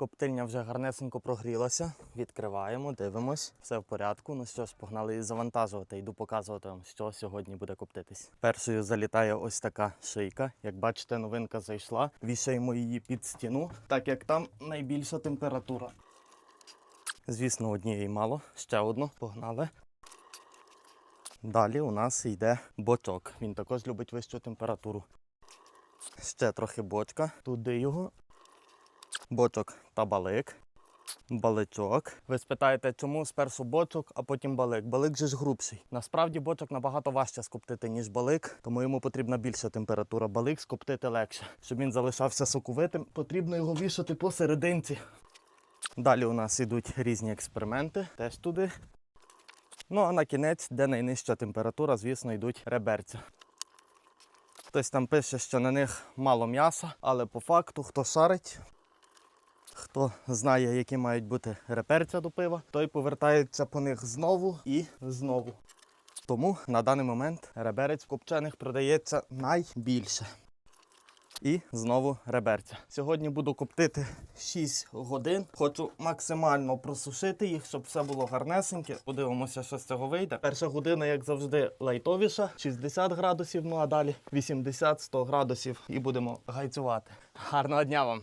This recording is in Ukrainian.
Коптильня вже гарнесенько прогрілася. Відкриваємо, дивимось. Все в порядку. Ну що ж, погнали її завантажувати. Йду показувати вам, що сьогодні буде коптитись. Першою залітає ось така шийка. Як бачите, новинка зайшла. Вішаємо її під стіну, так як там найбільша температура. Звісно, однієї мало. Ще одну. Погнали. Далі у нас йде бочок. Він також любить вищу температуру. Ще трохи бочка. Туди його. Бочок та балик. Баличок. Ви спитаєте, чому спершу бочок, а потім балик? Балик же ж грубший. Насправді бочок набагато важче скоптити, ніж балик, тому йому потрібна більша температура. Балик скоптити легше. Щоб він залишався соковитим, потрібно його вішати посерединці. Далі у нас йдуть різні експерименти, теж туди. Ну а на кінець, де найнижча температура, звісно, йдуть реберця. Хтось там пише, що на них мало м'яса, але по факту, хто шарить, хто знає, які мають бути реперця до пива, той повертається по них знову і знову. Тому на даний момент реберець копчених продається найбільше. І знову реберця. Сьогодні буду коптити 6 годин. Хочу максимально просушити їх, щоб все було гарнесеньке. Подивимося, що з цього вийде. Перша година, як завжди, лайтовіша, 60 градусів, ну а далі 80-100 градусів і будемо гайцювати. Гарного дня вам!